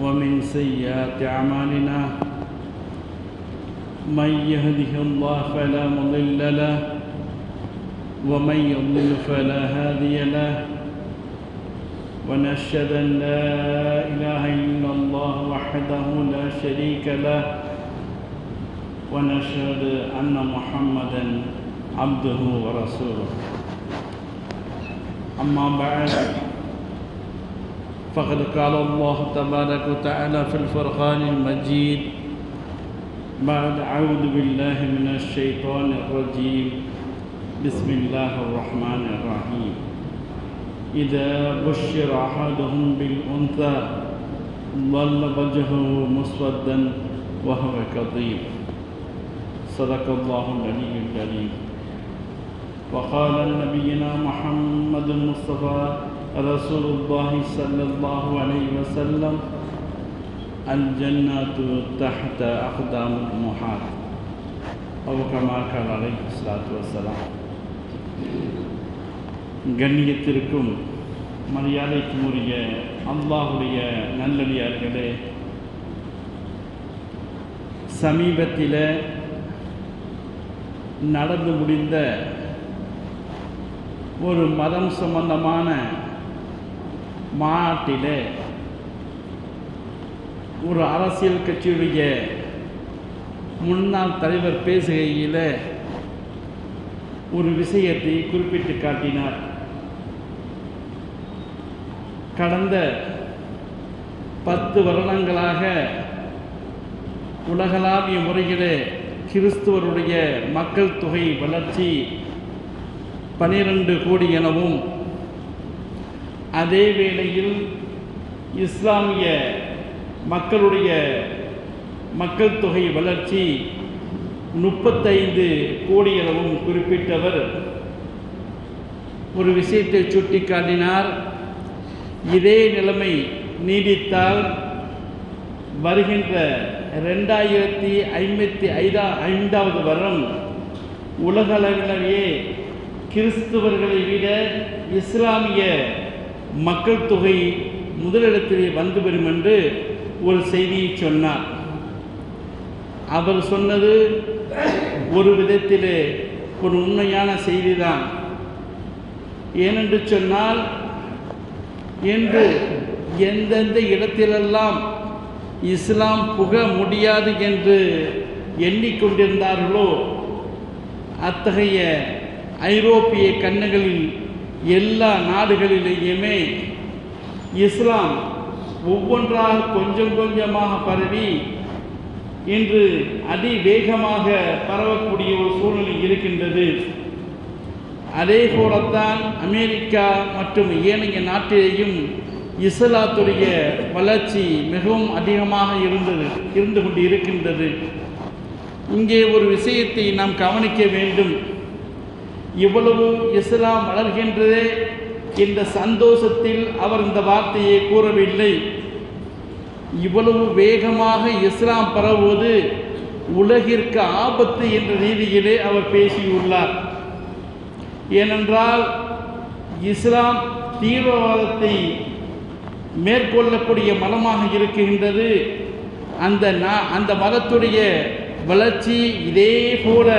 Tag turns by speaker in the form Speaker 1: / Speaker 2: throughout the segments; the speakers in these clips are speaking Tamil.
Speaker 1: ومن سيئات أعمالنا من يهده الله فلا مضل له ومن يضلل فلا هادي له ونشهد أن لا إله إلا الله وحده لا شريك له ونشهد أن محمدا عبده ورسوله. أما بعد فقد قال الله تبارك وتعالى في الفرقان المجيد بعد أعوذ بالله من الشيطان الرجيم بسم الله الرحمن الرحيم إذا بشر أحدهم بالأنثى ظل وجهه مسودا وهو كظيم. صدق الله العلي الكريم. وقال نبينا محمد المصطفى رسول الله صلى الله عليه وسلم الجنة تحت أقدام الأمهات أو كما قال عليه الصلاة والسلام கண்ணியத்திற்கும் மரியாதைக்கும் உரிய அல்லாஹுடைய நல்லடியார்களே சமீபத்தில் நடந்து முடிந்த ஒரு மதம் சம்பந்தமான மாநாட்டில் ஒரு அரசியல் கட்சியுடைய முன்னாள் தலைவர் பேசுகையில் ஒரு விஷயத்தை குறிப்பிட்டு காட்டினார். கடந்த பத்து வருடங்களாக உலகளாவிய முறையிலே கிறிஸ்துவருடைய மக்கள் தொகை வளர்ச்சி பனிரெண்டு கோடி எனவும் அதே வேளையில் இஸ்லாமிய மக்களுடைய மக்கள் தொகை வளர்ச்சி முப்பத்தைந்து கோடி எனவும் குறிப்பிட்டவர். ஒரு விஷயத்தை சுட்டிக்காட்டினார். இதே நிலைமை நீடித்தால் வருகின்ற ரெண்டாயிரத்தி ஐம்பத்தி ஐதா ஐந்தாவது வருடம் உலகளவிலேயே கிறிஸ்துவர்களை விட இஸ்லாமிய மக்கள் தொகை முதலிடத்திலே வந்து வரும் என்று ஒரு செய்தியை சொன்னார். அவர் சொன்னது ஒரு விதத்திலே ஒரு உண்மையான செய்திதான். ஏனென்று சொன்னால் என்று எந்தெந்த இடத்திலெல்லாம் இஸ்லாம் புக முடியாது என்று எண்ணிக்கொண்டிருந்தார்களோ அத்தகைய ஐரோப்பிய கண்ணுகளில் எல்லா நாடுகளிலேயுமே இஸ்லாம் ஒவ்வொன்றாக கொஞ்சம் கொஞ்சமாக பரவி இன்று அதிவேகமாக பரவக்கூடிய ஒரு சூழ்நிலை இருக்கின்றது. அதே போலத்தான் அமெரிக்கா மற்றும் ஏனைய நாட்டிலேயும் இஸ்லாத்துடைய வளர்ச்சி மிகவும் அதிகமாக இருந்தது இருந்து கொண்டு இருக்கின்றது இங்கே ஒரு விஷயத்தை நாம் கவனிக்க வேண்டும். இவ்வளவு இஸ்லாம் வளர்கின்றதே இந்த சந்தோஷத்தில் அவர் இந்த வார்த்தையை கூறவில்லை. இவ்வளவு வேகமாக இஸ்லாம் பரவுவது உலகிற்கு ஆபத்து என்ற ரீதியிலே அவர் பேசியுள்ளார். ஏனென்றால் இஸ்லாம் தீவிரவாதத்தை மேற்கொள்ளக்கூடிய மதமாக இருக்கின்றது. அந்த அந்த மதத்துடைய வளர்ச்சி இதே போல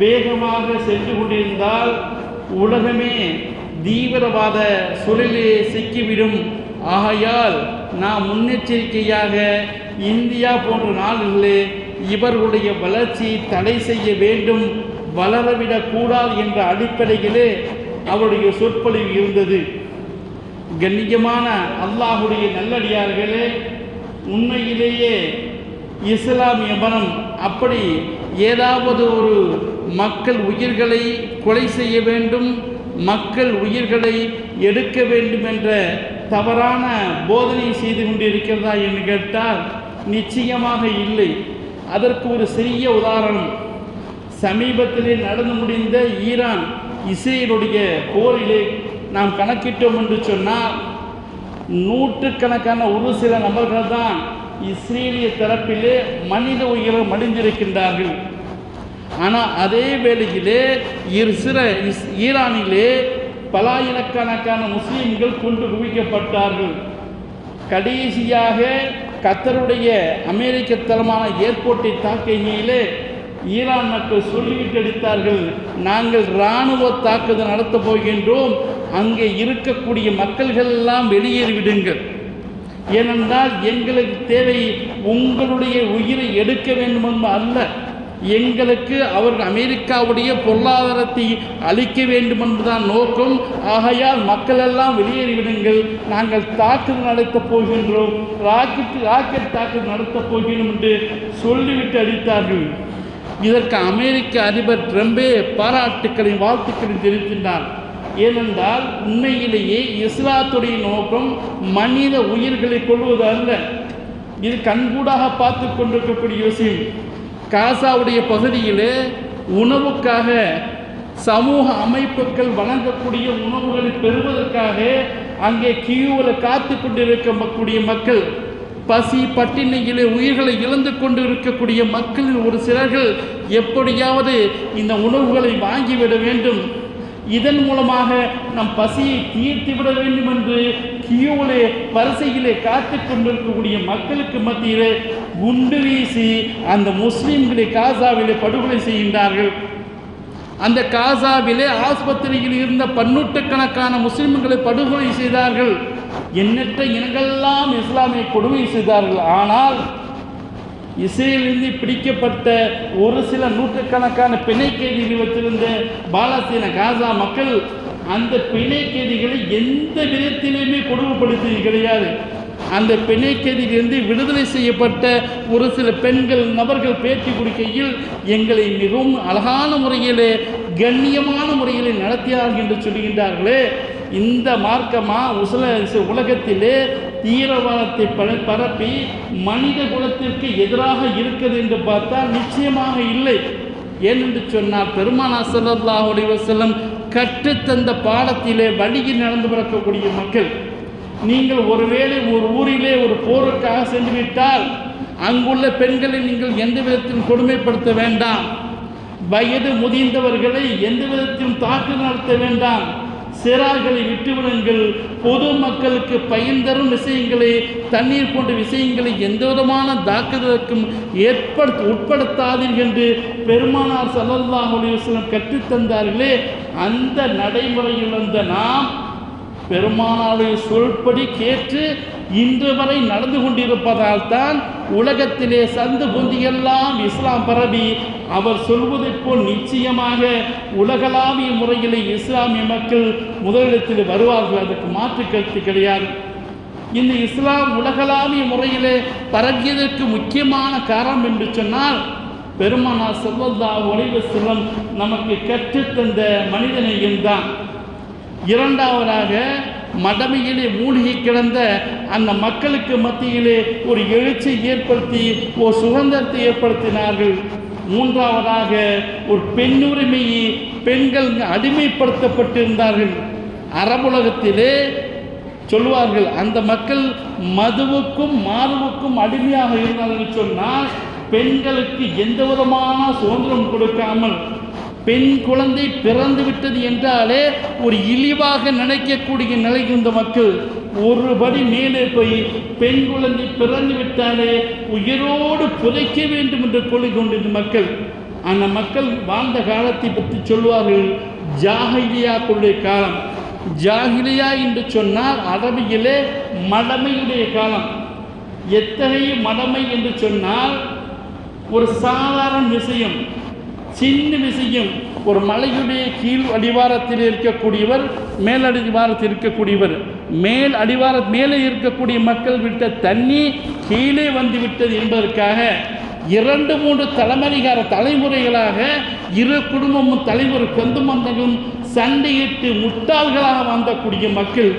Speaker 1: வேகமாக சென்று கொண்டிருந்தால் உலகமே தீவிரவாத சூழலே சிக்கிவிடும். ஆகையால் நாம் முன்னெச்சரிக்கையாக இந்தியா போன்ற நாடுகளிலே இவர்களுடைய வளர்ச்சியை தடை செய்ய வேண்டும். வளரவிடக்கூடாது என்ற அடிப்படையிலே அவருடைய சொற்பொழிவு இருந்தது. கண்ணியமான அல்லாஹுடைய நல்லடியார்களே உண்மையிலேயே இஸ்லாமிய மனம் அப்படி ஏதாவது ஒரு மக்கள் உயிர்களை கொலை செய்ய வேண்டும் மக்கள் உயிர்களை எடுக்க வேண்டும் என்ற தவறான போதனை செய்து கொண்டிருக்கிறதா என்று கேட்டால் நிச்சயமாக இல்லை. அதற்கு ஒரு சிறிய உதாரணம். சமீபத்திலே நடந்து முடிந்த ஈரான் இஸ்ரேலுடைய போரிலே நாம் கணக்கிட்டோம் என்று சொன்னால் நூற்றுக்கணக்கான ஒரு சில நபர்கள் தான் இஸ்ரேலிய தரப்பிலே மனித உயிரை மடிந்திருக்கின்றார்கள். ஆனால் அதே வேளையிலே இரு சில இஸ் ஈரானிலே பலாயிரக்கணக்கான முஸ்லீம்கள் கொண்டு குவிக்கப்பட்டார்கள். கடைசியாக கத்தருடைய அமெரிக்க தளமான ஏர்போர்ட்டை தாக்கையிலே ஈரான் மக்கள் சொல்லிவிட்டு அடித்தார்கள். நாங்கள் இராணுவ தாக்குதல் நடத்தப் போகின்றோம். அங்கே இருக்கக்கூடிய மக்கள்கள் எல்லாம் வெளியேறிவிடுங்கள் ஏனென்றால் எங்களுக்கு தேவை உங்களுடைய உயிரை எடுக்க வேண்டும் என்பது அல்ல. எங்களுக்கு அவர்கள் அமெரிக்காவுடைய பொருளாதாரத்தை அளிக்க வேண்டும் என்பதுதான் நோக்கம். ஆகையால் மக்கள் எல்லாம் வெளியேறிவிடுங்கள் நாங்கள் தாக்குதல் நடத்தப் போகின்றோம். ராக்கெட் ராக்கெட் தாக்குதல் நடத்தப் போகிறோம் என்று சொல்லிவிட்டு அடித்தார்கள். இதற்கு அமெரிக்க அதிபர் ட்ரம்பே பாராட்டுக்களையும் வாழ்த்துக்களையும் தெரிவிக்கின்றார். ஏனென்றால் உண்மையிலேயே இஸ்லாத்துடைய நோக்கம் மனித உயிர்களை கொள்வது அல்ல. இது கண்கூடாக பார்த்து கொண்டிருக்கக்கூடிய விஷயம். காசாவுடைய பகுதியிலே உணவுக்காக சமூக அமைப்புகள் வழங்கக்கூடிய உணவுகளை பெறுவதற்காக அங்கே கியூவில் காத்து கொண்டிருக்கக்கூடிய மக்கள் பசி பட்டினியிலே உயிர்களை இழந்து கொண்டு இருக்கக்கூடிய மக்களில் ஒரு சிலர்கள் எப்படியாவது இந்த உணவுகளை வாங்கிவிட வேண்டும் இதன் மூலமாக நம் பசியை தீர்த்து விட வேண்டும் என்று கியூவிலே வரிசையிலே காத்து கொண்டிருக்கக்கூடிய மக்களுக்கு மத்தியிலே குண்டு வீசி அந்த முஸ்லீம்களை காசாவிலே படுகொலை செய்கின்றார்கள். அந்த காசாவிலே ஆஸ்பத்திரியில் இருந்த பன்னூட்டுக்கணக்கான முஸ்லிம்களை படுகொலை செய்தார்கள். எண்ணற்ற இனங்களெல்லாம் இஸ்லாமிய கொடுமை செய்தார்கள். ஆனால் இசையிலிருந்து பிடிக்கப்பட்ட ஒரு சில நூற்றுக்கணக்கான பிணை கைதிகள் வச்சிருந்த பாலஸ்தீன காசா மக்கள் அந்த பிணை கைதிகளை எந்த விதத்திலுமே கொடுமைப்படுத்தியது கிடையாது. அந்த பிணை கைதியிலிருந்து விடுதலை செய்யப்பட்ட ஒரு சில பெண்கள் நபர்கள் பேச்சு கொடுக்கையில் எங்களை மிகவும் அழகான முறையிலே கண்ணியமான முறையிலே நடத்தினார்கள் என்று சொல்கின்றார்களே இந்த மார்க்கமா உசல உலகத்திலே தீவிரவாதத்தை பர- பரப்பி மனித குலத்திற்கு எதிராக இருக்கிறது என்று பார்த்தால் நிச்சயமாக இல்லை. ஏனென்று சொன்னால் பெருமானா ஸல்லல்லாஹு செல்லம் கற்றுத்தந்த பாடத்திலே வழியில் நடந்து பிறக்கக்கூடிய மக்கள். நீங்கள் ஒருவேளை ஒரு ஊரிலே ஒரு போருக்காக சென்று விட்டால் அங்குள்ள பெண்களை நீங்கள் எந்த விதத்திலும் கொடுமைப்படுத்த வேண்டாம். வயது முதிர்ந்தவர்களை எந்த விதத்திலும் தாக்கு நடத்த வேண்டாம். சிறார்களை விட்டுவிடுங்கள் பொது மக்களுக்கு பயன் தரும் விஷயங்களை தண்ணீர் போன்ற விஷயங்களை எந்த விதமான தாக்குதலுக்கும் ஏற்படுத்த உட்படுத்தாதீர்கள் என்று பெருமானார் ஸல்லல்லாஹு அலைஹி கற்றுத்தந்தார்களே அந்த நடைமுறையில் வந்த நாம் பெருமானாருடைய சொல்படி கேட்டு இன்று வரை நடந்து கொண்டிருப்பதால் தான் உலகத்திலே சந்து பொந்தியெல்லாம் இஸ்லாம் பரவி அவர் சொல்வதைப் போல் நிச்சயமாக உலகளாவிய முறையிலே இஸ்லாமிய மக்கள் முதலிடத்தில் வருவார்கள். அதற்கு மாற்று கருத்து கிடையாது. இந்த இஸ்லாம் உலகளாவிய முறையிலே பரவியதற்கு முக்கியமான காரணம் என்று சொன்னால் பெருமானா செல்வந்தா அலைஹி வஸல்லம் நமக்கு கற்றுத்தந்த மனிதனையும் தான் இரண்டாவதாக மடமையிலே மூழ்கி கிடந்த அந்த மக்களுக்கு மத்தியிலே ஒரு எழுச்சி ஏற்படுத்தி ஒரு சுதந்திரத்தை ஏற்படுத்தினார்கள். மூன்றாவதாக ஒரு பெண்ணுரிமையை பெண்கள் அடிமைப்படுத்தப்பட்டிருந்தார்கள். அரபுலகத்திலே சொல்வார்கள் அந்த மக்கள் மதுவுக்கும் மாதுவுக்கும் அடிமையாக இருந்தார்கள் சொன்னால் பெண்களுக்கு எந்த விதமான சுதந்திரம் கொடுக்காமல் பெண் குழந்தை பிறந்து விட்டது என்றாலே ஒரு இழிவாக நினைக்கக்கூடிய நிலை இருந்த மக்கள் ஒரு படி மேலே போய் பெண் குழந்தை பிறந்து விட்டாலே உயிரோடு புதைக்க வேண்டும் என்று கொள்கை கொண்டிருந்த மக்கள். அந்த மக்கள் வாழ்ந்த காலத்தை பற்றி சொல்வார்கள் ஜாகிலியாக்களுடைய காலம். ஜாகிலியா என்று சொன்னால் அரபியிலே மடமையுடைய காலம். எத்தகைய மடமை என்று சொன்னால் ஒரு சாதாரண விஷயம். சின்ன விஷயம் ஒரு மலையுடைய கீழ் அடிவாரத்தில் இருக்கக்கூடியவர் மேல் அடிவாரத்தில் இருக்கக்கூடியவர். மேல் அடிவார மேலே இருக்கக்கூடிய மக்கள் விட்ட தண்ணி கீழே வந்து விட்டது என்பதற்காக இரண்டு மூன்று தலைமறிகார தலைமுறைகளாக இரு குடும்பமும் தலைவர் சொந்த மந்தங்களும் சண்டையிட்டு முட்டாள்களாக வாழ்ந்தக்கூடிய மக்கள்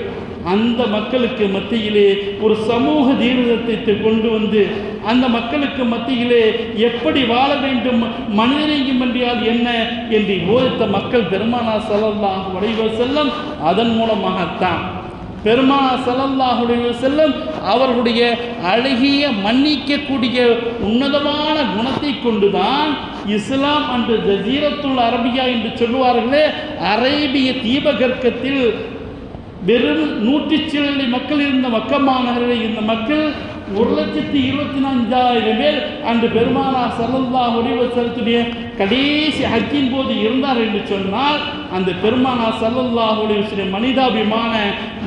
Speaker 1: அந்த மக்களுக்கு மத்தியிலே ஒரு சமூக தீர்க்கத்தை கொண்டு வந்து அந்த மக்களுக்கு மத்தியிலே எப்படி வாழ வேண்டும் மனிதநேயம் என்றால் என்ன என்று போதித்த மக்கள் பெருமானா ஸல்லல்லாஹு அலைஹி செல்லும் அதன் மூலமாகத்தான். பெருமானா ஸல்லல்லாஹு அலைஹி அவர்களுடைய அழகிய மன்னிக்கக்கூடிய உன்னதமான குணத்தை கொண்டுதான் இஸ்லாம் அன்று ஜசீரத்துள் அரபியா என்று சொல்லுவார்களே அரேபிய தீபகற்கத்தில் வெறும் நூற்றி சில்லி மக்கள் இருந்த மக்கா மாநகரில் இந்த மக்கள் ஒரு லட்சத்தி இருபத்தி நான்காயிரம் பேர் அன்று பெருமானா சல்லல்லா செலுத்திய கடைசி ஹக்கின் போது இருந்தார் என்று சொன்னால் அந்த பெருமானா சல்லல்லா ஒளிவசனுடைய மனிதாபிமான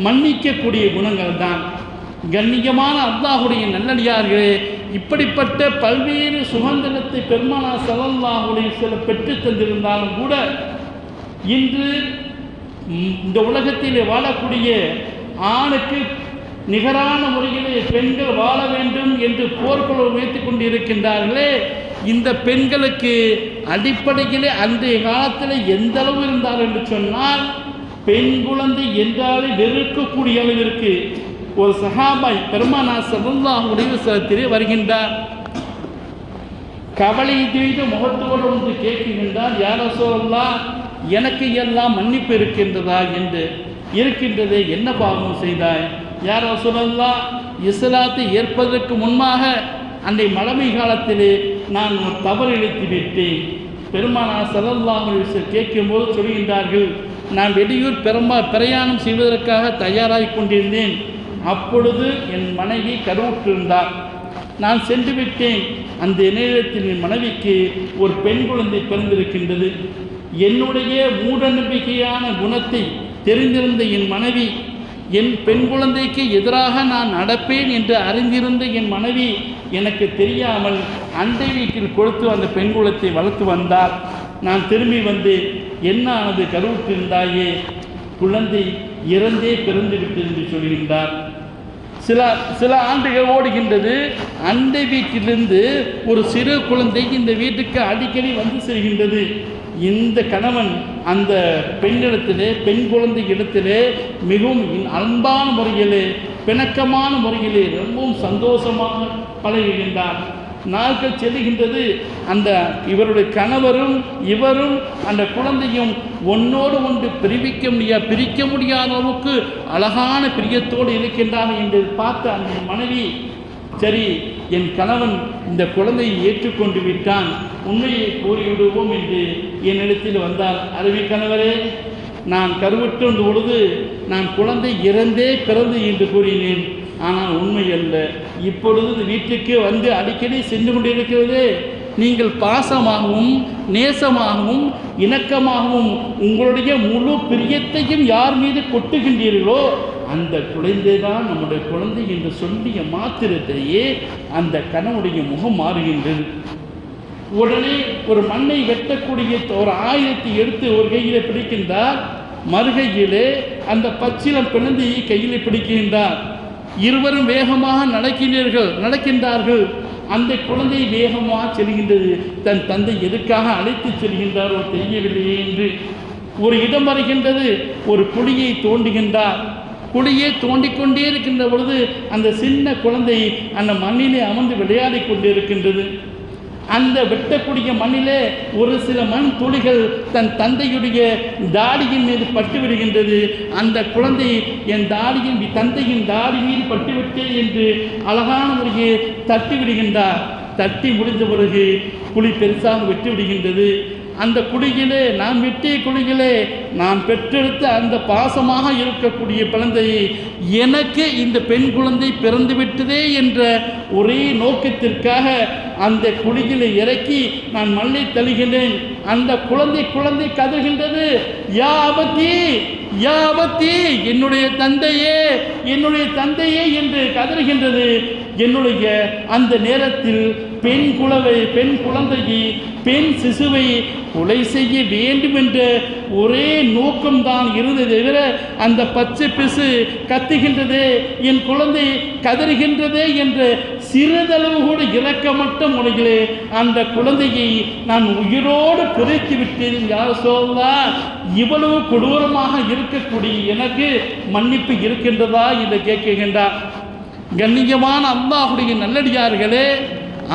Speaker 1: மன்னிக்கக்கூடிய குணங்கள் தான். கண்ணியமான அல்லாஹுடைய நல்லடியார்களே இப்படிப்பட்ட பல்வேறு சுதந்திரத்தை பெருமானா சல்லல்லாஹுடைய சில பெற்று தந்திருந்தாலும் கூட இன்று இந்த உலகத்தில் வாழக்கூடிய ஆணுக்கு நிகரான முறையிலே பெண்கள் வாழ வேண்டும் என்று போர்க்குழு உயர்த்தி கொண்டிருக்கின்றார்களே இந்த பெண்களுக்கு அடிப்படையிலே அன்றைய காலத்தில் எந்த அளவு இருந்தார் என்று சொன்னால் பெண் குழந்தை என்றாலே வெறுக்கக்கூடிய அளவிற்கு ஒரு சஹாபாய் பெருமானா சல்லாஹ் உடைய சலத்திலே வருகின்றார். கவலை செய்து முகத்தோடு வந்து கேட்கின்றார் யார சொல்லலாம் எனக்கு எல்லாம் மன்னிப்பு இருக்கின்றதா என்று இருக்கின்றதே என்ன பாவம் செய்தாய்? யாரோ சொல்லலாம் இஸ்லாத்தை ஏற்பதற்கு முன்பாக அன்றை மழமை காலத்திலே நான் ஒரு தவறு இழைத்து விட்டேன். பெருமானா சல்லல்லாஹு கேட்கும்போது சொல்கின்றார்கள் நான் வெளியூர் பெரும்பா பிரயாணம் செய்வதற்காக தயாராகி கொண்டிருந்தேன். அப்பொழுது என் மனைவி கருவுற்றிருந்தார். நான் சென்று விட்டேன். அந்த நேரத்தில் என் மனைவிக்கு ஒரு பெண் குழந்தை பிறந்திருக்கின்றது. என்னுடைய மூடநம்பிக்கையான குணத்தை தெரிந்திருந்த என் மனைவி என் பெண் குழந்தைக்கு எதிராக நான் நடப்பேன் என்று அறிந்திருந்த என் மனைவி எனக்கு தெரியாமல் அண்டை வீட்டில் கொடுத்து அந்த பெண் குலத்தை வளர்த்து வந்தார். நான் திரும்பி வந்து என்ன ஆனது கருவுற்றிருந்தாயே? குழந்தை இறந்தே பிறந்து விட்டது என்று சொல்கின்றார் சில சில ஆண்டுகள் ஓடுகின்றது. அண்டை வீட்டிலிருந்து ஒரு சிறு குழந்தை இந்த வீட்டுக்கு அடிக்கடி வந்து செல்கின்றது. இந்த கணவன் அந்த பெண்ணிடத்திலே பெண் குழந்தை இடத்திலே மிகவும் அன்பான முறையிலே பிணக்கமான முறையிலே ரொம்பவும் சந்தோஷமாக பழகுகின்றார் நாட்கள் செல்லுகின்றது. அந்த இவருடைய கணவரும் இவரும் அந்த குழந்தையும் ஒன்னோடு ஒன்று பிரிவிக்க முடியா பிரிக்க முடியாத அளவுக்கு அழகான பிரியத்தோடு இருக்கின்றார்கள் என்று பார்த்த அந்த மனைவி சரி என் கணவன் இந்த குழந்தையை ஏற்றுக்கொண்டு விட்டான். உண்மையை கூறிவிடுவோம் என்று என்னிடத்தில் வந்தார். அருவி கணவரே நான் கருவுற்று வந்த பொழுது நான் குழந்தை இறந்தே பிறந்து என்று கூறினேன். ஆனால் உண்மை அல்ல. இப்பொழுது வீட்டுக்கு வந்து அடிக்கடி சென்று கொண்டிருக்கிறதே. நீங்கள் பாசமாகவும் நேசமாகவும் இணக்கமாகவும் உங்களுடைய முழு பிரியத்தையும் யார் மீது கொட்டுகின்றீர்களோ அந்த குழந்தை தான் நம்முடைய குழந்தை என்று சொல்லிய மாத்திரத்திலேயே அந்த கணவனுடைய முகம் மாறுகின்றது. உடனே ஒரு மண்ணை வெட்டக்கூடிய ஒரு ஆயுதத்தை எடுத்து ஒரு கையிலே பிடிக்கின்றார். மறுகையிலே அந்த பச்சிலம் பிணந்தையை கையிலே பிடிக்கின்றார். இருவரும் வேகமாக நடக்கிறீர்கள் நடக்கின்றார்கள். அந்த குழந்தை வேகமாக செல்கின்றது. தன் தந்தை எதுக்காக அழைத்து செல்கின்றாரோ தெரியவில்லையே என்று. ஒரு இடம் வருகின்றது ஒரு குழியை தோண்டுகின்றார். குழியை தோண்டிக்கொண்டே இருக்கின்ற பொழுது அந்த சின்ன குழந்தை அந்த மண்ணிலே அமர்ந்து விளையாடி கொண்டிருக்கின்றது. அந்த வெட்டக்கூடிய மண்ணிலே ஒரு சில மண் துளிகள் தன் தந்தையுடைய தாடியின் மீது பட்டு விடுகின்றது. அந்த குழந்தை என் தாடியின் தந்தையின் தாடி மீது பட்டுவிட்டேன் என்று அழகான முறையை தட்டி விடுகின்றார். தட்டி முடிந்த பிறகு குழி பெருசாக விட்டு விடுகின்றது. அந்த குழியிலே நான் வெட்டிய குழியிலே நான் பெற்றெடுத்த அந்த பாசமாக இருக்கக்கூடிய குழந்தையை எனக்கு இந்த பெண் குழந்தை பிறந்து விட்டதே என்ற ஒரே நோக்கத்திற்காக அந்த குழியிலே இறக்கி நான் மண்ணை தழுகின்றேன். அந்த குழந்தை குழந்தை கதறுகின்றது. யாபத்தி யாபத்தி என்னுடைய தந்தையே என்னுடைய தந்தையே என்று கதறுகின்றது. என்னுடைய அந்த நேரத்தில் பெண் குழவை பெண் குழந்தையை பெண் சிசுவை கொலை செய்ய வேண்டும் என்ற ஒரே நோக்கம்தான் இருந்ததை தவிர அந்த பச்சை பிசு கத்துகின்றதே என் குழந்தை கதறுகின்றதே என்ற சிறிதளவு கூட இறக்கமற்ற முறையிலே அந்த குழந்தையை நான் உயிரோடு புதைத்து விட்டேன். யார் சொல்லா இவ்வளவு கொடூரமாக இருக்கக்கூடிய எனக்கு மன்னிப்பு இருக்கின்றதா? என்று கேட்கின்றார். கண்ணியமான அல்லாஹுடைய நல்லடியார்களே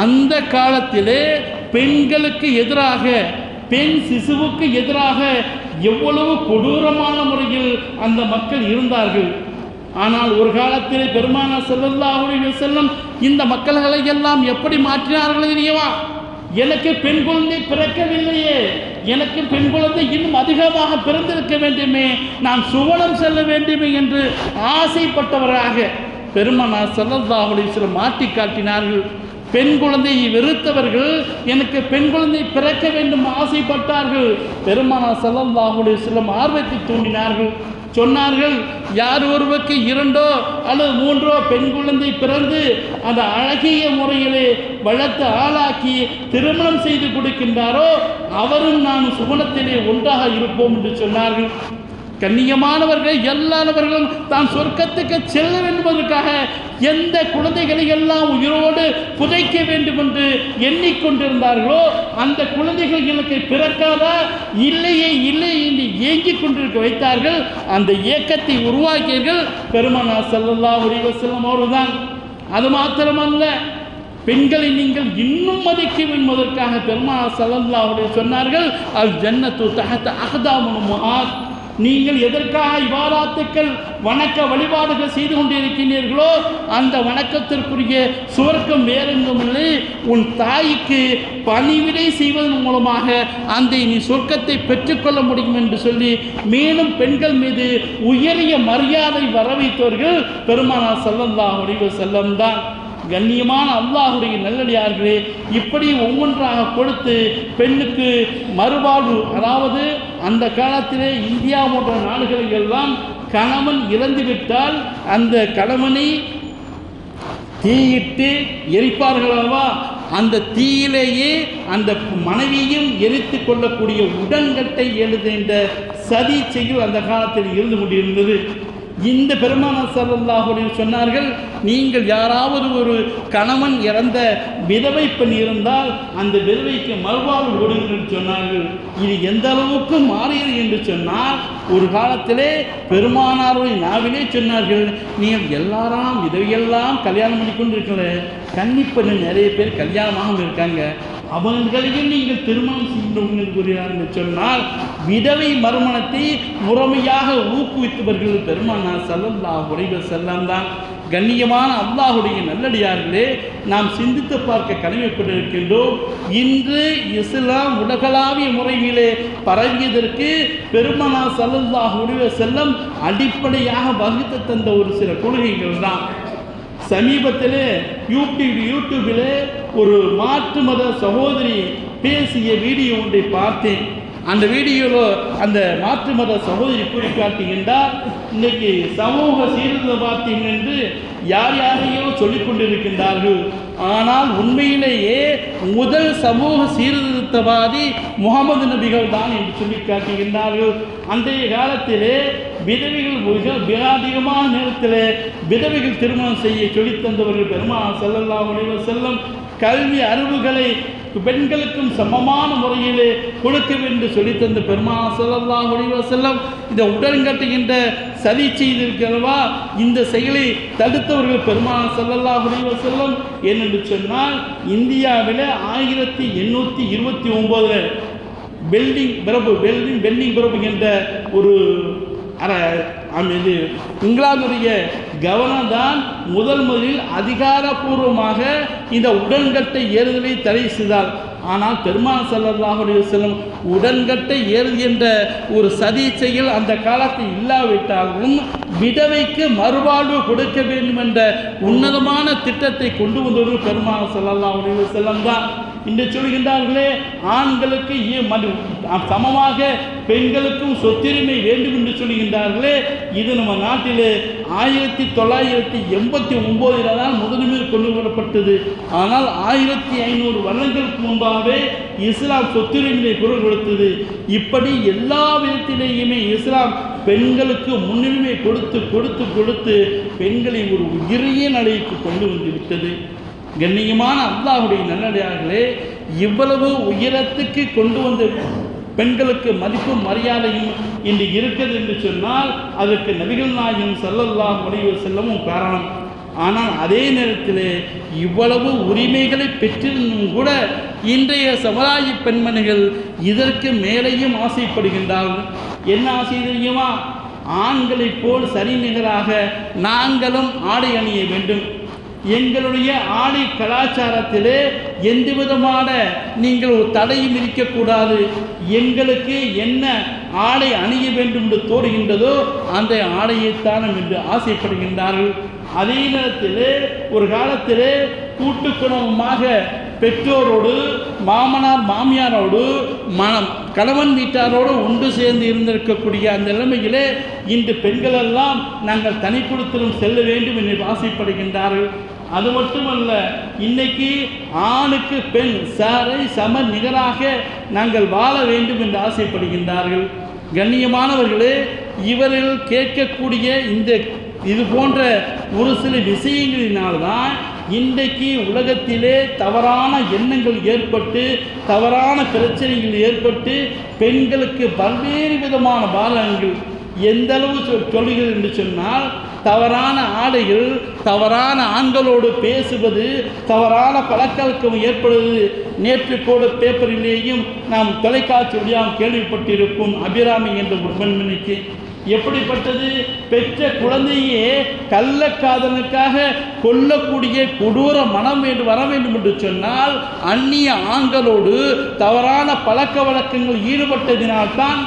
Speaker 1: அந்த காலத்திலே பெண்களுக்கு எதிராக பெண் சிசுவுக்கு எதிராக எவ்வளவு கொடூரமான முறையில் அந்த மக்கள் இருந்தார்கள். ஆனால் ஒரு காலத்திலே பெருமானா ஸல்லல்லாஹு செல்லும் இந்த மக்கள்களை எல்லாம் எப்படி மாற்றினார்கள் தெரியவா எனக்கு பெண் குழந்தை பிறக்கவில்லையே எனக்கு பெண் குழந்தை இன்னும் அதிகமாக பிறந்திருக்க வேண்டுமே நான் சுவனம் செல்ல வேண்டுமே என்று ஆசைப்பட்டவராக பெருமானா ஸல்லல்லாஹு சில மாற்றி காட்டினார்கள். பெண் குழந்தையை வெறுத்தவர்கள் எனக்கு பெண் குழந்தை பிறக்க வேண்டும் ஆசைப்பட்டார்கள். பெருமானா செல்லல்லாஹுடைய சிலம் ஆர்வத்தை தூண்டினார்கள். சொன்னார்கள் யார் ஒருவருக்கு இரண்டோ அல்லது மூன்றோ பெண் குழந்தை பிறந்து அந்த அழகிய முறையிலே வளர்த்து ஆளாக்கி திருமணம் செய்து கொடுக்கின்றாரோ அவரும் நான் சுகுணத்திலே ஒன்றாக இருப்போம் என்று சொன்னார்கள். கண்ணியமானவர்கள் எல்லானவர்களும் தான் சொர்க்கத்துக்கு செல்ல வேண்டுவதற்காக என்பதற்காக எந்த குழந்தைகளை எல்லாம் உயிரோடு புதைக்க வேண்டும் என்று எண்ணிக்கொண்டிருந்தார்களோ அந்த குழந்தைகள் எனக்கு பிறக்காதா? இல்லையே இல்லை என்று ஏங்கிக் கொண்டிருக்க வைத்தார்கள். அந்த இயக்கத்தை உருவாக்கியர்கள் பெருமனா செல்லல்லா அலைஹி வஸல்லம் அவர்கள்தான். அது மாத்திரமல்ல பெண்களை நீங்கள் இன்னும் மதிக்கும் என்பதற்காக பெருமா சலல்லா அவர்கள் சொன்னார்கள் அல் ஜன்னத்து தகத்த அஹ்தாமுன் முஹாத். நீங்கள் எதற்காக இபாராத்துக்கள் வணக்க வழிபாடுகள் செய்து கொண்டிருக்கின்றீர்களோ அந்த வணக்கத்திற்குரிய சுவர்க்கம் வேறெங்கும் இல்லை. உன் தாய்க்கு பணிவிடை செய்வதன் மூலமாக அந்த நீ சொர்க்கத்தை பெற்றுக்கொள்ள முடியும் என்று சொல்லி மேலும் பெண்கள் மீது உயரிய மரியாதை வர வைத்தவர்கள் பெருமானா ஸல்லல்லாஹு முடிவு செல்லம் தான். கண்ணியமான அல்லாஹுடைய நல்லடியார்களே இப்படி ஒவ்வொன்றாக கொடுத்து பெண்ணுக்கு மறுவாழ்வு அதாவது அந்த காலத்திலே இந்தியா போன்ற நாடுகளில் எல்லாம் கணவன் இறந்துவிட்டால் அந்த கணவனை தீயிட்டு எரிப்பார்களவா அந்த தீயிலேயே அந்த மனைவியும் எரித்து கொள்ளக்கூடிய உடன்கட்டை எழுதுகின்ற சதி செய்யும் அந்த காலத்தில் இருந்து கொண்டிருந்தது. இந்த பெருமான சல்லல்லாஹுடைய சொன்னார்கள் நீங்கள் யாராவது ஒரு கணவன் இறந்த விதவை பெண் இருந்தால் அந்த விதவைக்கு மறுவாழ்வு கொடுங்கள் என்று சொன்னார்கள். இது எந்த அளவுக்கு மாறியது என்று சொன்னால் ஒரு காலத்திலே பெருமானாருடைய நாவிலே சொன்னார்கள் நீங்கள் எல்லாரும் விதவையெல்லாம் கல்யாணம் பண்ணி கொண்டு இருக்கல கன்னிப்பெண்ணு நிறைய பேர் கல்யாணமாகவும் இருக்காங்க அவர்களையும் நீங்கள் திருமணம் செய்கிறவர்கள் கூறினார் என்று சொன்னால் விதவை மறுமணத்தை முறைமையாக ஊக்குவித்தவர்கள் பெருமானா சல்லல்லாஹு அலைஹி வஸல்லம் தான். கண்ணியமான அல்லாஹுடைய நல்லடியார்களே நாம் சிந்தித்து பார்க்க கடமைப்பட்டிருக்கின்றோம். இன்று இஸ்லாம் உலகளாவிய முறையிலே பரவியதற்கு பெருமனா சல்லல்லாஹு அலைஹி வஸல்லம் அடிப்படையாக வகுத்து தந்த ஒரு சில கொள்கைகள் தான். சமீபத்தில் யூடியூப் யூடியூபில் ஒரு மாற்று மத சகோதரி பேசிய வீடியோ ஒன்றை பார்த்தேன். அந்த வீடியோவில் அந்த மாற்று மத சகோதரி குறிக்காட்டுகின்றார் இன்னைக்கு சமூக சீர்திருத்தம் பார்த்தீங்க என்று யார் யாரையோ சொல்லிக் கொண்டிருக்கின்றார்கள். ஆனால் உண்மையிலேயே முதல் சமூக சீர்திருத்தவாதி முகமது நபிகள் தான் என்று சொல்லி காட்டுகின்றார்கள். அன்றைய காலத்திலே விதவைகள் மிக மிக அதிகமான நேரத்தில் விதவைகள் திருமணம் செய்ய சொல்லித் தந்தவர்கள் பெருமா செல்லல்லா உடைய வஸல்லம் கல்வி அறிவுகளை பெண்களுக்கும் சமமான முறையிலே கொடுக்க வேண்டும் சொல்லித்தந்த தந்த பெருமா ஸல்லல்லாஹு அலைஹி இந்த உடன்கட்டுகின்ற சதி செய்திருக்கிறவா இந்த செயலை தடுத்தவர்கள் பெருமா செல்லல்லா அலைஹி செல்லம் என்னென்று சொன்னால் இந்தியாவில் ஆயிரத்தி எண்ணூற்றி இருபத்தி ஒம்போதில் Belding Prabhu Belding Belding Prabhu என்ற ஒரு இது இங்கிலாந்துடைய கவர்னர் தான் முதல் முதலில் அதிகாரப்பூர்வமாக இந்த உடன்கட்டை ஏறுதலை தடை செய்தார். ஆனால் பெருமான் ஸல்லல்லாஹு செல்லும் உடன்கட்டை ஏறுது என்ற ஒரு சதி செயல் அந்த காலத்தில் இல்லாவிட்டாலும் விதவைக்கு மறுவாழ்வு கொடுக்க வேண்டும் என்ற உன்னதமான திட்டத்தை கொண்டு வந்தது பெருமான் ஸல்லல்லாஹு செல்லம் தான். இன்று சொல்கின்றார்களே ஆண்களுக்கு சமமாக பெண்களுக்கும் சொத்துரிமை வேண்டும் என்று சொல்கின்றார்களே. இது நம்ம நாட்டிலே ஆயிரத்தி தொள்ளாயிரத்தி எண்பத்தி ஒம்போதில் தான் முதன்மையில் கொண்டு வரப்பட்டது. ஆனால் ஆயிரத்தி ஐநூறு வருடங்களுக்கு முன்பாகவே இஸ்லாம் சொத்துரிமையை குரல் கொடுத்தது இப்படி எல்லா விதத்திலேயுமே இஸ்லாம் பெண்களுக்கு முன்னுரிமை கொடுத்து கொடுத்து கொடுத்து பெண்களை ஒரு உயரிய நிலைக்கு கொண்டு வந்து விட்டது. கண்ணியமான அல்லாஹுடைய நல்லடியார்களே இவ்வளவு உயரத்துக்கு கொண்டு வந்து பெண்களுக்கு மதிப்பும் மரியாதையும் இன்று இருக்கிறது என்று சொன்னால் அதற்கு நபிகள் நாயும் செல்லல்லா முடிவு செல்லவும் காரணம். ஆனால் அதே நேரத்தில் இவ்வளவு உரிமைகளை பெற்றிருந்தும் கூட இன்றைய சமுதாய பெண்மணிகள் இதற்கு மேலேயும் ஆசைப்படுகின்றார்கள். என்ன ஆசை தெரியுமா? ஆண்களைப் போல் சரிநிகராக நாங்களும் ஆடை அணிய வேண்டும். எங்களுடைய ஆடை கலாச்சாரத்திலே எந்த விதமான நீங்கள் ஒரு தடையும் இருக்கக்கூடாது எங்களுக்கு என்ன ஆடை அணிய வேண்டும் என்று தோடுகின்றதோ அந்த ஆடையைத்தான் என்று ஆசைப்படுகின்றார்கள். அதே நேரத்திலே ஒரு காலத்திலே கூட்டு பெற்றோரோடு மாமனார் மாமியாரோடு மனம் கணவன் வீட்டாரோடு ஒன்று சேர்ந்து இருந்திருக்கக்கூடிய அந்த நிலைமையிலே இன்று பெண்களெல்லாம் நாங்கள் தனிக்குழுத்திலும் செல்ல வேண்டும் என்று ஆசைப்படுகின்றார்கள். அது மட்டுமல்ல இன்னைக்கு ஆணுக்கு பெண் சரை சம நிகராக நாங்கள் வாழ வேண்டும் என்று ஆசைப்படுகின்றார்கள். கண்ணியமானவர்களே இவர்கள் கேட்கக்கூடிய இந்த இது போன்ற ஒரு சில விஷயங்களினால்தான் இன்றைக்கு உலகத்திலே தவறான எண்ணங்கள் ஏற்பட்டு தவறான பிரச்சனைகள் ஏற்பட்டு பெண்களுக்கு பல்வேறு விதமான பாலங்கள் எந்த அளவு சொல்கிறது என்று சொன்னால் தவறான ஆடைகள் தவறான ஆண்களோடு பேசுவது தவறான பழக்கவழக்கம் ஏற்படுவது நேற்று கூட பேப்பரிலேயும் நாம் தொலைக்காட்சி வழியாக கேள்விப்பட்டிருக்கும் அபிராமி என்ற ஒரு பெண்மணிக்கு எப்படிப்பட்டது? பெற்ற குழந்தையே கள்ளக்காதலுக்காக கொல்லக்கூடிய கொடூர மனம் வேண்டும் வர வேண்டும் என்று சொன்னால் அந்நிய ஆண்களோடு தவறான பழக்க வழக்கங்கள் ஈடுபட்டதினால்தான்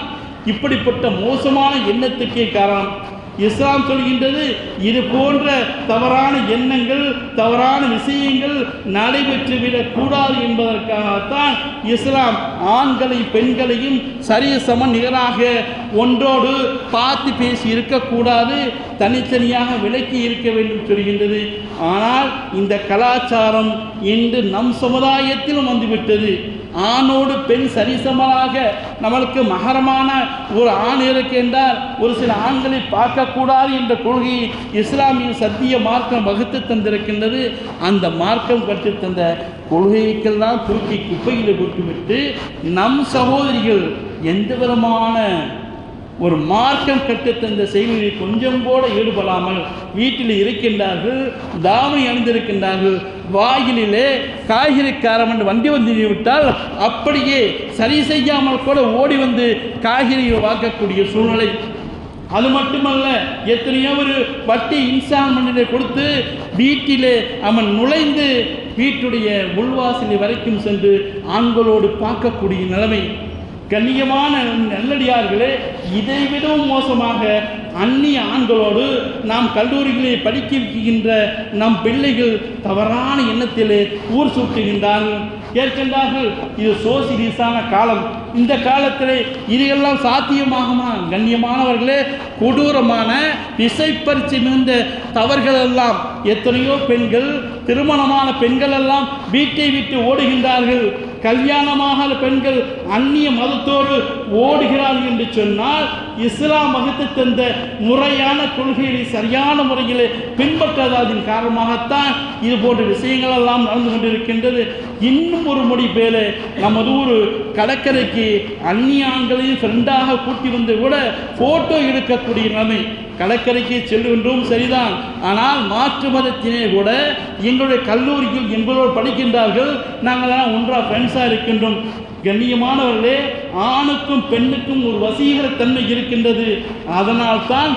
Speaker 1: இப்படிப்பட்ட மோசமான எண்ணத்துக்கே காரணம் இஸ்லாம் சொல்கின்றது இது போன்ற தவறான எண்ணங்கள் தவறான விஷயங்கள் நடைபெற்றுவிடக் கூடாது என்பதற்காகத்தான் இஸ்லாம் ஆண்களை பெண்களையும் சரிசம நிகராக ஒன்றோடு பார்த்து பேசி இருக்கக்கூடாது தனித்தனியாக விலக்கி இருக்க வேண்டும் சொல்கின்றது. ஆனால் இந்த கலாச்சாரம் இன்று நம் சமுதாயத்திலும் வந்துவிட்டது. ஆணோடு பெண் சரிசமராக நம்மளுக்கு மகரமான ஒரு ஆண் இருக்கின்றார் ஒரு சில ஆண்களை பார்க்கக்கூடாது என்ற கொள்கையை இஸ்லாமிய சத்திய மார்க்கம் வகுத்து தந்திருக்கின்றது. அந்த மார்க்கம் கற்றுத்தந்த கொள்கைக்கெல்லாம் தூக்கி குப்பையில் போட்டுவிட்டு நம் சகோதரிகள் எந்த விதமான ஒரு மார்க்கம் கற்றுத்தந்த செய்தியை கொஞ்சம் கூட ஈடுபடாமல் வீட்டில் இருக்கின்றார்கள் தாவணி அணிந்திருக்கின்றார்கள் வாயிலிலே காய்கறிக்காரம் என்று வண்டி வந்து விட்டால் அப்படியே சரி செய்யாமல் கூட ஓடி வந்து காய்கறியை வாங்கக்கூடிய சூழ்நிலை. அது மட்டுமல்ல எத்தனையோ ஒரு வட்டி இன்ஸ்டால்மெண்ட்டில் கொடுத்து வீட்டிலே அவன் நுழைந்து வீட்டுடைய உள்வாசலை வரைக்கும் சென்று ஆண்களோடு பார்க்கக்கூடிய நிலைமை. கண்ணியமான நல்லடியார்களே இதைவிடவும் மோசமாக அந்நிய ஆண்களோடு நாம் கல்லூரிகளை படிக்க வைக்கின்ற நம் பிள்ளைகள் தவறான எண்ணத்திலே ஊர் சுட்டுகின்றார்கள். கேட்கின்றார்கள் இது சோசியலிசான காலம். இந்த காலத்திலே இது எல்லாம் சாத்தியமாகுமா? கண்ணியமானவர்களே கொடூரமான விசைப்பரிச்சு மிகுந்த தவறுகள் எல்லாம் எத்தனையோ பெண்கள் திருமணமான பெண்கள் எல்லாம் வீட்டை விட்டு ஓடுகின்றார்கள். கல்யாணமாக பெண்கள் அந்நிய மதத்தோடு ஓடுகிறார்கள் என்று சொன்னால் இஸ்லாம் வகுத்து தந்த முறையான கொள்கைகளை சரியான முறையில் பின்பற்றாததின் காரணமாகத்தான் இது போன்ற விஷயங்கள் எல்லாம் நடந்து கொண்டிருக்கின்றது. இன்னும் ஒரு மொழி பேர நமது ஊர் கடற்கரைக்கு அந்நிய ஆண்களையும் ஃப்ரெண்டாக கூட்டி வந்து கூட ஃபோட்டோ எடுக்கக்கூடிய நிலைமை கடற்கரைக்கு செல்லுகின்றோம் சரிதான். ஆனால் மாற்று மதத்தினே கூட எங்களுடைய கல்லூரியில் எங்களோடு படிக்கின்றார்கள். நாங்கள் ஒன்றாக ஃப்ரெண்ட்ஸாக இருக்கின்றோம். கண்ணியமானவர்களே ஆணுக்கும் பெண்ணுக்கும் ஒரு வசீகரத்தன்மை இருக்கின்றது. அதனால் தான்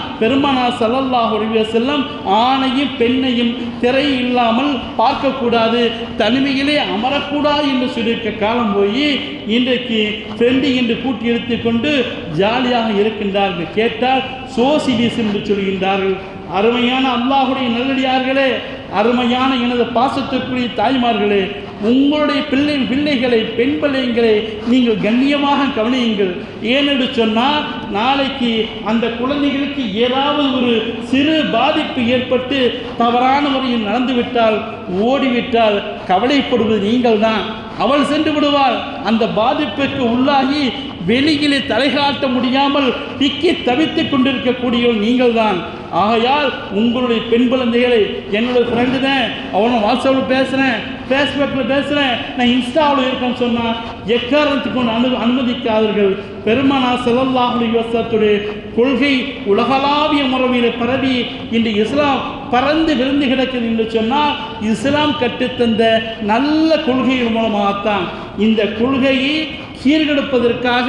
Speaker 1: சல்லல்லாஹ் செல்லம் ஆணையும் பெண்ணையும் திரை இல்லாமல் பார்க்கக்கூடாது. தனிமையிலே அமரக்கூடாது என்று சொல்லியிருக்க காலம் போய் இன்றைக்கு ஃப்ரெண்டு என்று கூட்டி எடுத்துக்கொண்டு ஜாலியாக இருக்கின்றார்கள். கேட்டால் சோசியலிசம் என்று சொல்கின்றார்கள். அருமையான அல்லாஹுடைய நல்லடியார்களே அருமையான எனது பாசத்திற்குரிய தாய்மார்களே உங்களுடைய பிள்ளை பிள்ளைகளை பெண் பிள்ளைங்களை நீங்கள் கண்ணியமாக கவனியுங்கள். ஏனென்று சொன்னால் நாளைக்கு அந்த குழந்தைகளுக்கு ஏதாவது ஒரு சிறு பாதிப்பு ஏற்பட்டு தவறான முறையில் நடந்துவிட்டால் ஓடிவிட்டால் கவலைப்படுவது நீங்கள் தான் அவள் சென்று விடுவாள். அந்த பாதிப்புக்கு உள்ளாகி வெளியிலே தலைகாட்ட முடியாமல் திக்கி தவித்துக் கொண்டிருக்கக்கூடிய நீங்கள் தான் ஆகையால் உங்களுடைய பெண் குழந்தைகளை என்னோட ஃப்ரெண்டு தான் அவனும் வாட்ஸ்அப்பில் பேசுகிறேன் ஃபேஸ்புக்கில் பேசுகிறேன் நான் இன்ஸ்டாவில் இருக்கேன்னு சொன்னால் எக்காரணத்துக்கு ஒன்று அனு அனுமதிக்காதீர்கள். பெருமானா செல்லல்லாஹுடைய விவசாயத்துடைய கொள்கை உலகளாவிய முறையில் பரவி இன்று இஸ்லாம் பறந்து விருந்து கிடக்குது என்று சொன்னால் இஸ்லாம் கற்றுத்தந்த நல்ல கொள்கையின் மூலமாகத்தான். இந்த கொள்கையை சீர்கெடுப்பதற்காக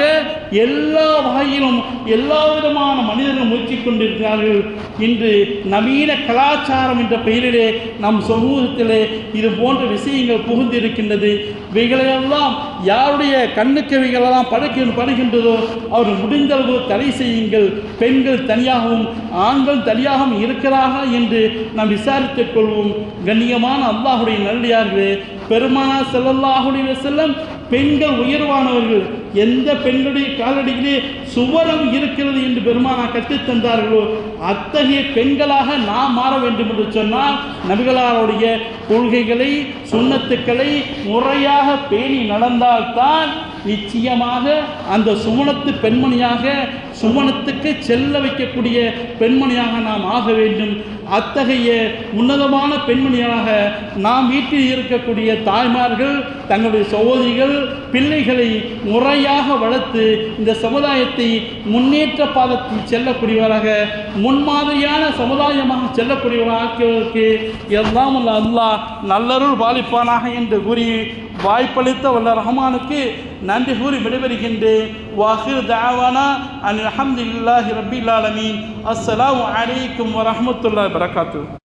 Speaker 1: எல்லா வகையிலும் எல்லா விதமான மனிதர்கள் முயற்சி கொண்டிருக்கிறார்கள். இன்று நவீன கலாச்சாரம் என்ற பெயரிலே நம் சமூகத்திலே இது போன்ற விஷயங்கள் புகுந்திருக்கின்றது இவைகளையெல்லாம் யாருடைய கண்ணுக்கு இவைகளெல்லாம் படுக்க படுகின்றதோ அவர் முடிந்தளவு தடை செய்யுங்கள். பெண்கள் தனியாகவும் ஆண்கள் தனியாகவும் இருக்கிறார்கள் என்று நாம் விசாரித்துக் கொள்வோம். கண்ணியமான அல்லாஹுடைய நல்லடியார்களே பெருமானா செல்லல்லாஹுடைய செல்லம் பெண்கள் உயர்வானவர்கள் எந்த பெண்களுடைய காலடியிலே சுவரம் இருக்கிறது என்று பெருமானா கற்றுத் தந்தார்களோ அத்தகைய பெண்களாக நாம் மாற வேண்டும் என்று சொன்னால் நபிகளாருடைய கொள்கைகளை சுண்ணத்துக்களை முறையாக பேணி நடந்தால்தான் நிச்சயமாக அந்த சுமணத்து பெண்மணியாக சுமணத்துக்கு செல்ல வைக்கக்கூடிய பெண்மணியாக நாம் ஆக வேண்டும். அத்தகைய உன்னதமான பெண்மணியாக நாம் வீட்டில் இருக்கக்கூடிய தாய்மார்கள் தங்களுடைய சகோதரிகள் பிள்ளைகளை முறையாக வளர்த்து இந்த சமுதாயத்தை முன்னேற்ற பாதத்தில் செல்லக்கூடியவராக முன்மாதிரியான சமுதாயமாக செல்லக்கூடியவராக ஆக்கியவருக்கு எல்லாம் அல்லா அல்லாஹ் நல்லருள் பாலிப்பானாக என்று கூறி வாய்ப்பளித்த வல்ல ரஹ்மானுக்கு நன்றி கூறி விடைபெறுகின்றேன். வாஹிர் தாவானா அன் அஹமதுல்லாஹி ரபில் ஆலமீன். அஸ்ஸலாமு அலைக்கும் வரஹ்மத்துல்லாஹி வரகாத்து